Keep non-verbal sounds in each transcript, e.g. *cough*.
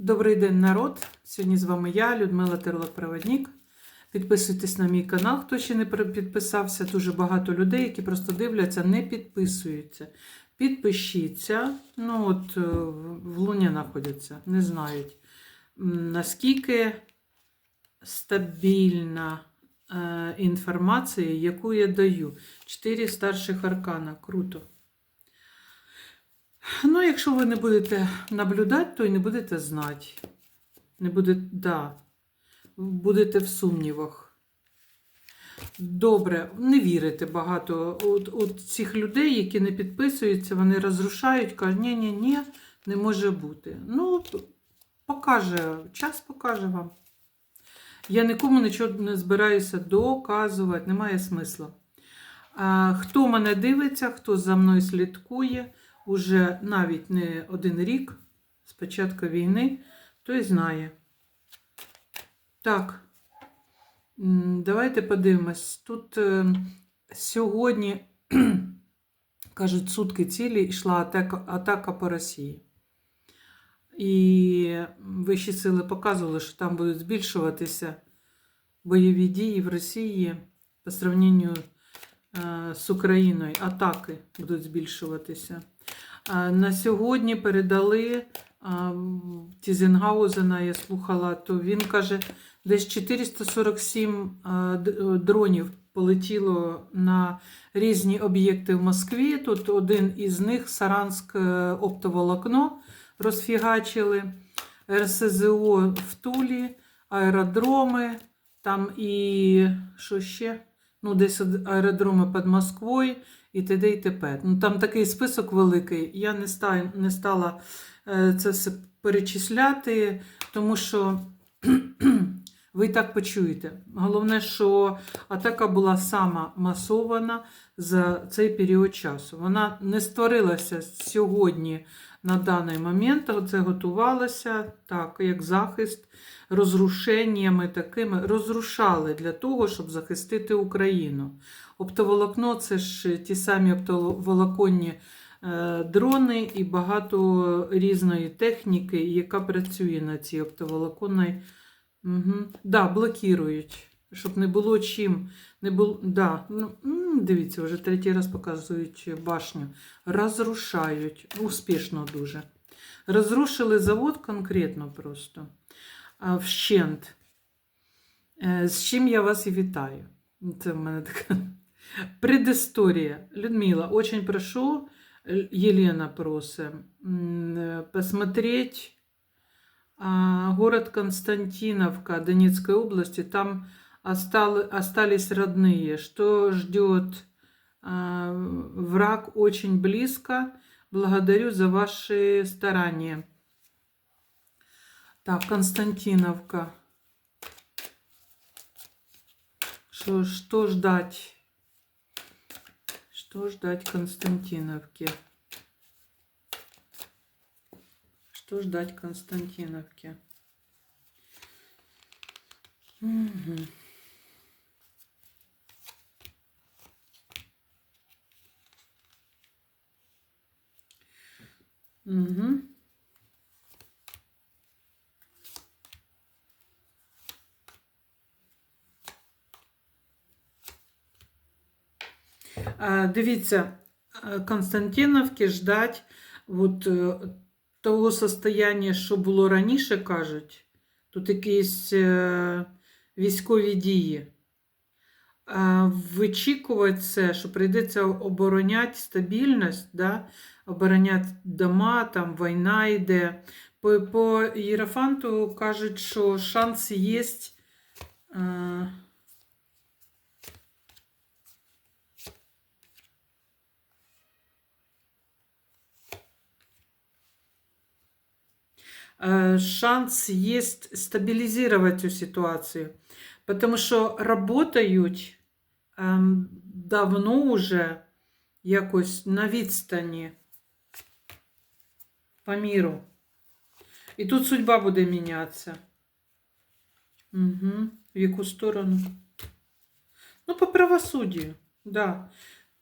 Добрий день, народ! Сьогодні з вами я, Людмила Терлок-Проводник. Підписуйтесь на мій канал, хто ще не підписався. Дуже багато людей, які просто дивляться, не підписуються. Підпишіться. Ну, от е, в в Луні знаходяться, не знають, наскільки стабільна е, інформація, яку я даю. Чотири старших аркана. Круто. Ну, якщо ви не будете наблюдати, то і не будете знати. Не будете, да, будете в сумнівах. Добре, не вірите багато. От, от цих людей, які не підписуються, вони розрушають, кажуть, ні, ні, ні, не може бути. Ну, покаже, час покаже вам. Я нікому нічого не збираюся доказувати, немає смисла. Хто мене дивиться, хто за мною слідкує, уже навіть не один рік з початку війни, той знає. Так, давайте подивимось. Тут е, сьогодні, *clears throat* кажуть, сутки цілі йшла атака, атака по Росії. І вищі сили показували, що там будуть збільшуватися бойові дії в Росії по сравненню е, з Україною. Атаки будуть збільшуватися. На сьогодні передали Тізенгаузена, я слухала, то він каже, десь 447 а, д- е, дронів полетіло на різні об'єкти в Москві. Тут один із них Саранськ е, оптоволокно розфігачили, РСЗО в Тулі, аеродроми, там і що ще? Ну, десь аеродроми під Москвою і т.д. і т.п. Ну, там такий список великий. Я не, ста, не стала е, це все перечисляти, тому що *clears throat* ви і так почуєте. Головне, що атака була сама масована за цей період часу. Вона не створилася сьогодні на даний момент, це готувалося так, як захист розрушеннями такими розрушали для того, щоб захистити Україну. Оптоволокно це ж ті самі оптоволоконні е, дрони і багато різної техніки, яка працює на цій оптоволоконній. Угу. Да, блокують, щоб не було чим. Не було, да, ну, дивіться, вже третій раз показують башню. Розрушають. Успішно дуже. Розрушили завод конкретно просто. Вщент. Е, З чим я вас і вітаю. Це в мене така предыстория. Людмила, очень прошу, Елена просит, посмотреть а, город Константиновка Донецкой области. Там остал- остались родные. Что ждет а, враг очень близко. Благодарю за ваши старания. Так, Константиновка. Что, что ждать? Что ждать Константиновки? Что ждать Константиновки? Мгм. Мгм. Дивіться, е, Константиновки ждать от, е, того состояння, що було раніше, кажуть, тут якісь е, військові дії. Вичікувати це, що прийдеться обороняти стабільність, да? обороняти дома, там війна йде. По, по Єрофанту кажуть, що шанс є. Шанс есть стабилизировать эту ситуацию. Потому що работають ем, давно уже якось на відстані по міру. І тут судьба буде мінятися. Угу. В яку сторону? Ну, по правосуддю, да.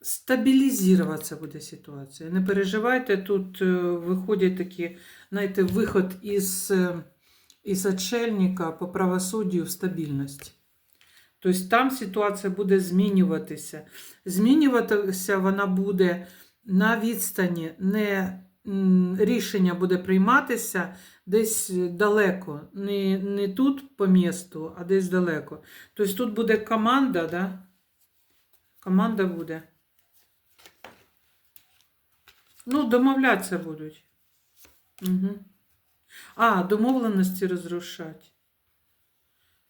стабілізуватися буде ситуація. Не переживайте, тут е, виходять такі, знаєте, виход із, е, із отшельника по правосуддю в стабільність. Тобто там ситуація буде змінюватися. Змінюватися вона буде на відстані, не рішення буде прийматися десь далеко. Не, не тут по місту, а десь далеко. Тобто тут буде команда, да? Команда буде. Ну, домовлятися будуть. Угу. А, домовленості розрушать.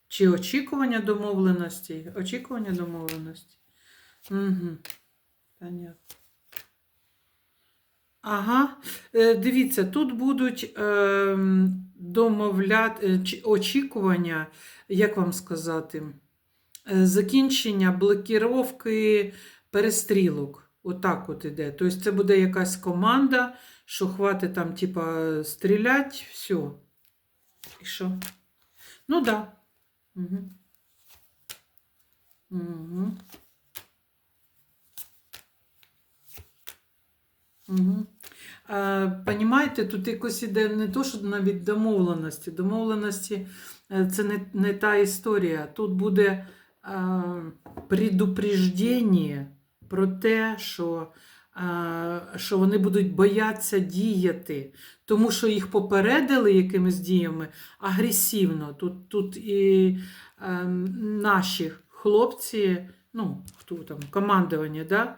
Чи очікування домовленості? Очікування домовленості. Угу. Понятно. Ага, Е, дивіться, тут будуть е, домовляти очікування, як вам сказати, е, закінчення блокіровки перестрілок. Отак от іде. Тобто це буде якась команда, що хватить там, типа, стрілять, все. І що? Ну. Да. Угу. Угу. Угу. А, понімаєте, тут якось іде не то, що навіть домовленості. Домовленості е, це не, не та історія. Тут буде а, предупреждення про те, що, що вони будуть боятися діяти, тому що їх попередили якимись діями агресивно. Тут, тут і е, наші хлопці, ну, хто там, командування, да,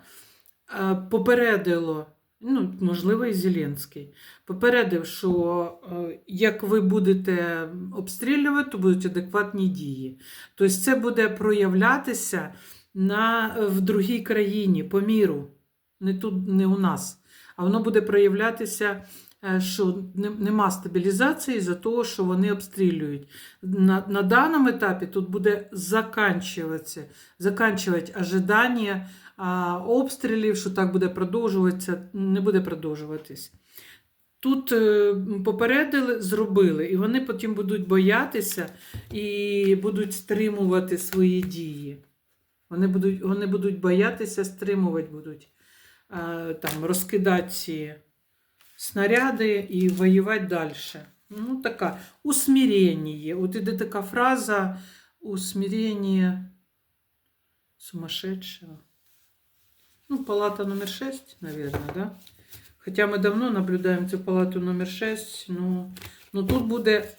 е, попередило. Ну, можливо, і Зеленський. Попередив, що е, як ви будете обстрілювати, то будуть адекватні дії. Тобто це буде проявлятися на, в другій країні по міру, не тут, не у нас. А воно буде проявлятися, е, що нема стабілізації за того, що вони обстрілюють. На, на даному етапі тут буде заканчуватися, заканчувати ожидання обстрілів, що так буде продовжуватися, не буде продовжуватись. Тут е, попередили, зробили, і вони потім будуть боятися і будуть стримувати свої дії. Вони будуть, вони будуть боятися, стримувати будуть, там, розкидати ці снаряди і воювати далі. Ну, така усмирення. От іде така фраза усмирення сумасшедшего. Ну, палата номер 6, наверное, да? Хотя мы давно наблюдаем цю палату номер 6, ну, ну тут буде,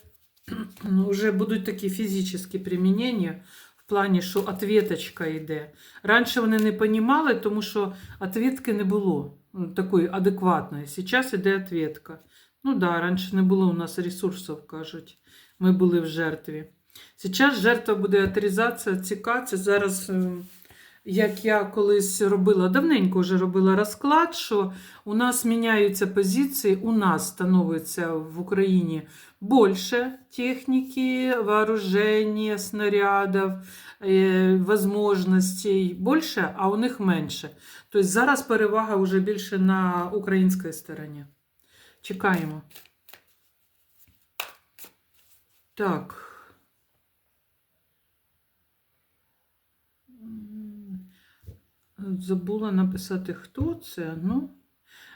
*clears throat* ну, вже будуть такі фізичні примінення плані, що ответочка йде. Раніше вони не розуміли, тому що ответки не було такої адекватної. Зараз йде ответка. Ну да, раніше не було у нас ресурсів, кажуть. Ми були в жертві. Зараз жертва буде авторизація, ЦК. Це зараз, е, як я колись робила, давненько вже робила розклад, що у нас міняються позиції, у нас становиться в Україні більше техніки, вооруження, снарядів, е, возможностей більше, а у них менше. Тобто зараз перевага вже більше на українській стороні. Чекаємо. Так. Забула написати, хто це. Ну,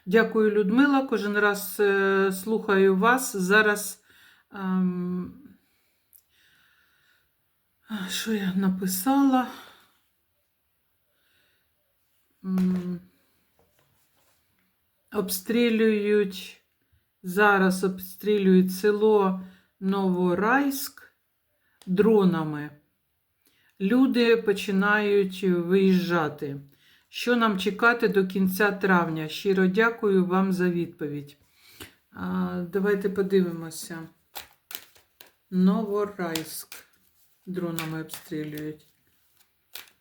дякую, Людмила. Кожен раз е, слухаю вас. Зараз. ем, що я написала? Обстрілюють. Зараз обстрілюють село Новорайськ дронами. Люди починають виїжджати. Що нам чекати до кінця травня? Щиро дякую вам за відповідь. А, давайте подивимося. Новорайськ. Дронами обстрілюють.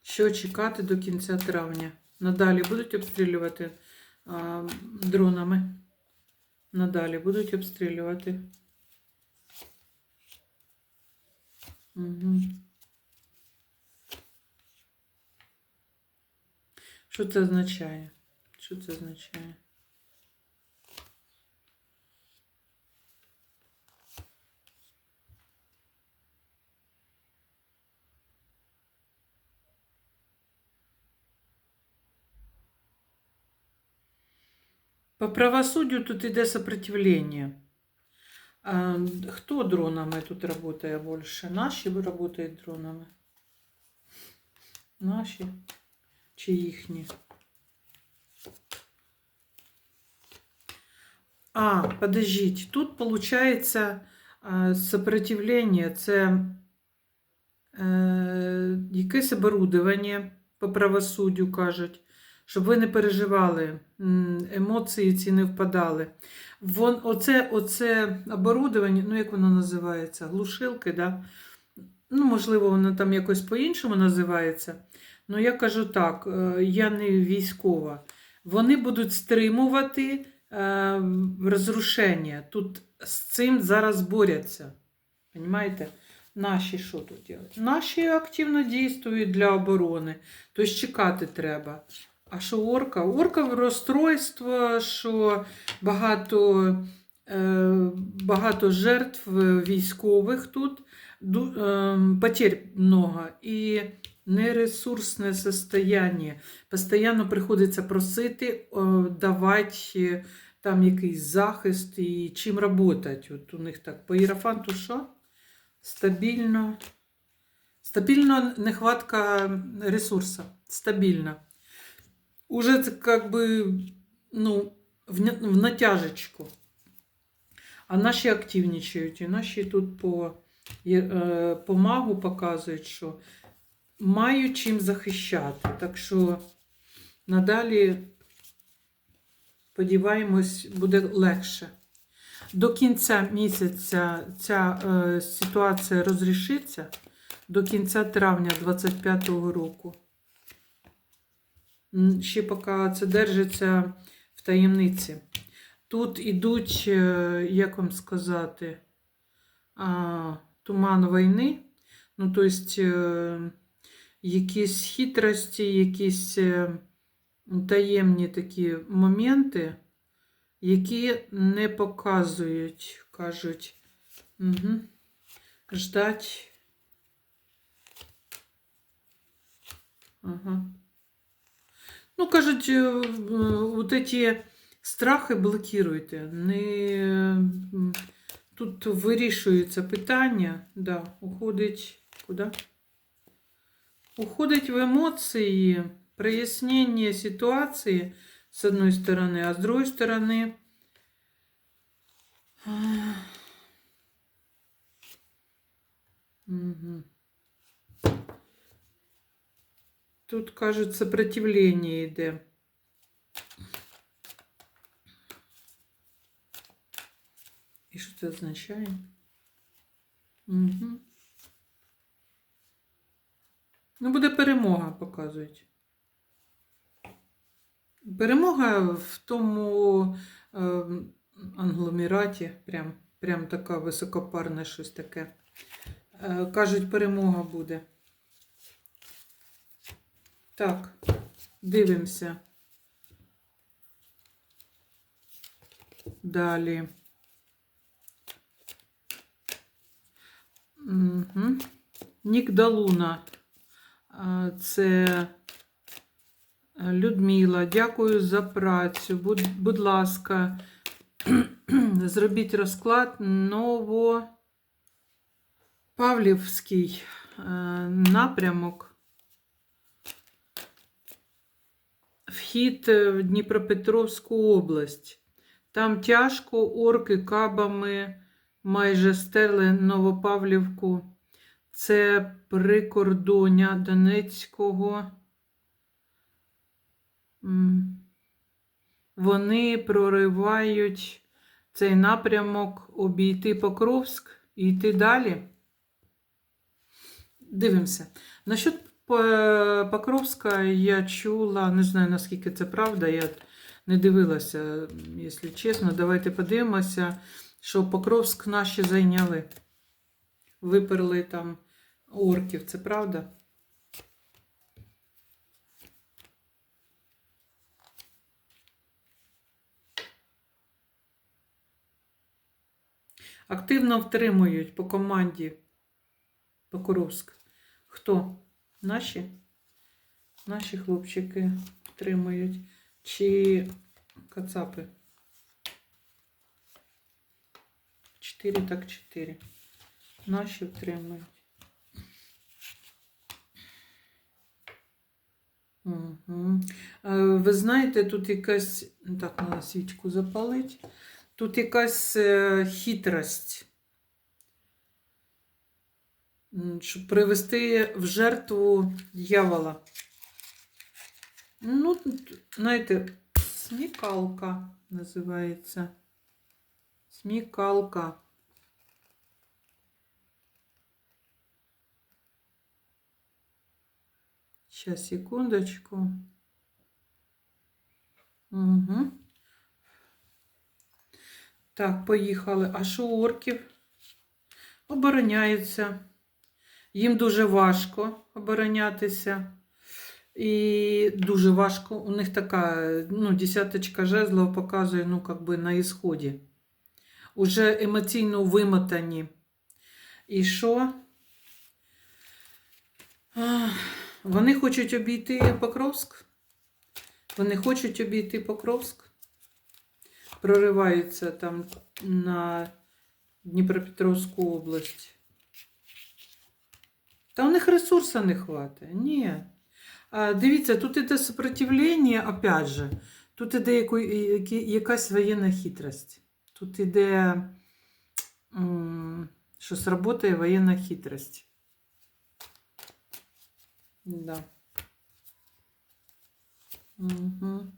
Що чекати до кінця травня? Надалі будуть обстрілювати а, дронами. Надалі будуть обстрілювати. Угу. Що це означає? Що це означає? По правосуддю тут іде сопротивлення. А, хто дронами тут працює більше? Наші працюють дронами? Наші Чи їхні? А, подождіть, тут виходить сопротивлення, це е, якесь оборудовання по правосуддю кажуть, щоб ви не переживали, емоції ці не впадали. Вон, оце, оце оборудовання, ну як воно називається? Глушилки, да? Ну, можливо, воно там якось по-іншому називається. Ну, я кажу так, е, я не військова. Вони будуть стримувати е, розрушення. Тут з цим зараз борються. Понимаєте? Наші що тут роблять? Наші активно дійствують для оборони. Тобто чекати треба. А що орка? Орка розстройство, що багато, е, багато жертв військових тут, потерь много. І нересурсне состояние. Постоянно приходиться просити, е, давати там якийсь захист і чим працювати. От у них так по іерофанту що? Стабільно. Стабільно нехватка ресурсу. Стабільно. Уже це как бы, ну, в, натяжечку. А наші активнічають. І наші тут по, е, по магу показують, що мають чим захищати. Так що надалі, сподіваємось, буде легше. До кінця місяця ця е, ситуація розрішиться до кінця травня 25-го року. Ще поки це держиться в таємниці. Тут ідуть, е, як вам сказати, а, туман війни. Ну, тобто, е, якісь хитрості, якісь е, таємні такі моменти, які не показують, кажуть, угу, ждать. Ага. Ну, кажуть, е, от эти страхи блокируйте. Не... Тут вирішується питання, да, уходить куди? Уходить в емоції, прояснення ситуації з одної сторони, а з другої сторони. Угу. Тут, кажуть, сопротивлення йде. І що це означає? Угу. Ну, буде перемога, показують. Перемога в тому е, англоміраті, прям, прям така високопарне щось таке. Е, кажуть, перемога буде. Так, дивимося. Далі. Угу. Нік Далуна. А, Це Людмила. Дякую за працю. Будь, будь ласка, *clears throat* зробіть розклад Новопавлівський е, напрямок. Вхід в Дніпропетровську область. Там тяжко, орки кабами майже стерли Новопавлівку. Це прикордоння Донецького. Вони проривають цей напрямок обійти Покровськ і йти далі. Дивимося. Насчет Покровська я чула, не знаю наскільки це правда, я не дивилася, якщо чесно. Давайте подивимося, що Покровськ наші зайняли. Виперли там орків, це правда? Активно втримують по команді Покоровськ. Хто? Наші? Наші хлопчики втримують. Чи кацапи? 4 так 4. Наші втримують. Ви знаєте, тут якась. Так, треба свічку запалити. Тут якась е, хитрость. Щоб привести в жертву дьявола. Ну, знаєте, смікалка називається. Смікалка. Сейчас, секундочку. Угу. Так, поїхали. А що орків? Обороняються. Їм дуже важко оборонятися. І дуже важко. У них така, ну, десяточка жезлов показує, ну, как би на ісході. Уже емоційно вимотані. І що? Ах, Вони хочуть обійти Покровськ. Вони хочуть обійти Покровськ. Прориваються там на Дніпропетровську область. Та у них ресурсу не хватає. Ні. А, дивіться, тут іде сопротивлення, опять же. Тут іде яку- які- якась воєнна хитрость. Тут іде, що сработає воєнна хитрость. Да. Угу.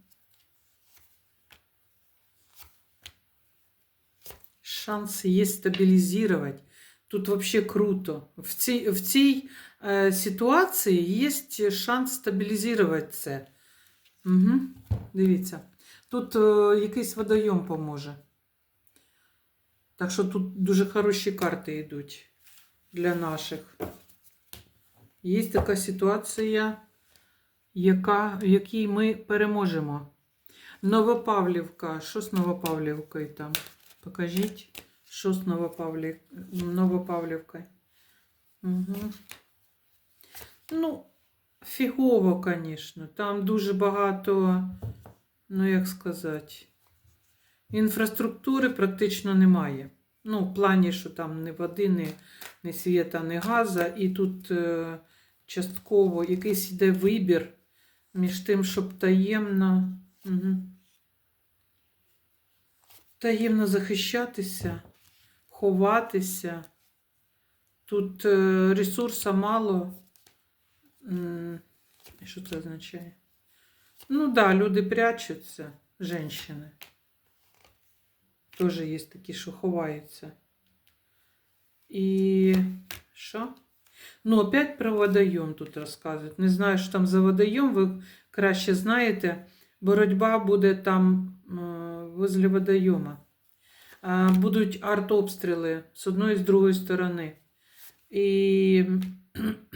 Шанс є стабілізувати. Тут вообще круто. В цій, в цій е, ситуації є шанс стабілізувати це. Угу. Дивіться. Тут е, якийсь водойом поможе. Так що тут дуже хороші карти йдуть для наших. Є така ситуація, яка, в якій ми переможемо. Новопавлівка. Що з Новопавлівкою там? Покажіть, що з Новопавлів... Новопавлівкою. Угу. Ну, фігово, звісно. Там дуже багато, ну як сказати, інфраструктури практично немає. Ну, в плані, що там ні води, ні, ні світа, ні газа. І тут е, частково якийсь йде вибір між тим, щоб таємно. Угу. Таємно захищатися, ховатися. Тут е, ресурсу мало. Що це означає? Ну так, да, люди прячуться, жінки. Теж є такі, що ховаються. І що? Ну, опять про водойом тут розказують. Не знаю, що там за водойом, ви краще знаєте. Боротьба буде там е, возле водойома. Будуть артобстріли з одної і з другої сторони. І *clears throat*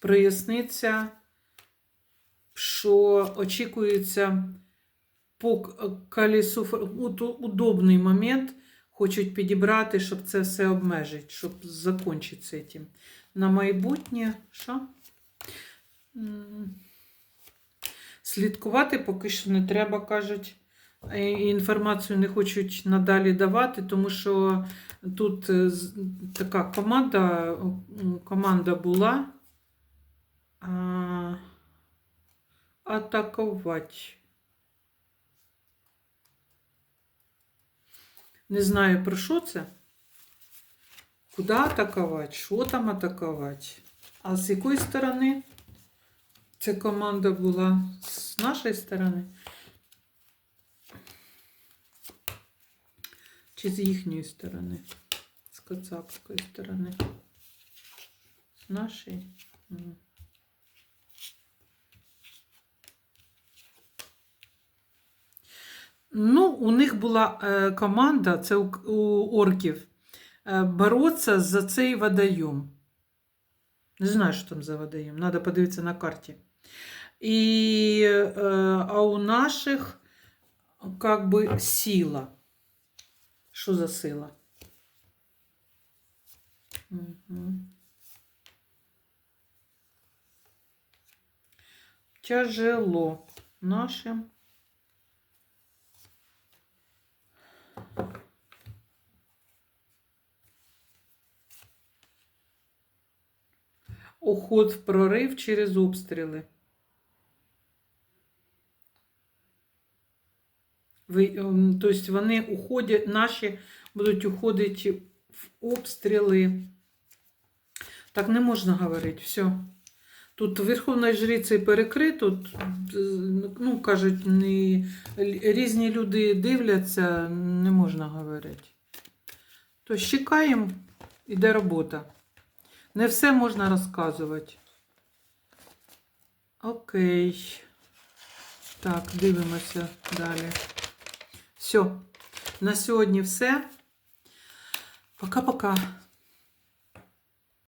проясниться, що очікується по колесу удобний момент хочуть підібрати, щоб це все обмежити, щоб закінчити цим. На майбутнє, що? Слідкувати поки що не треба, кажуть. Інформацію не хочуть надалі давати, тому що тут е, така команда, команда була атакувати. Не знаю про що це. Куди атакувати, що там атакувати. А з якої сторони ця команда була? З нашої сторони? Чи з їхньої сторони? З кацапської сторони? З нашої? Ну, у них була е, команда, це у, у орків, е, боротися за цей водойом. Не знаю, що там за водойом, треба подивитися на карті. І, е, а у наших как би сила. Що за сила? Угу. Тяжело нашим. Уход в прорив через обстріли. есть ем, тобто вони уходять, наші будуть уходити в обстріли. Так не можна говорити, все. Тут Верховною жрицею перекрито, ну, кажуть, не, різні люди дивляться, не можна говорити. То чекаємо, іде робота. Не все можна розказувати. Окей. Так, дивимося далі. Все. На сьогодні все. Пока-пока.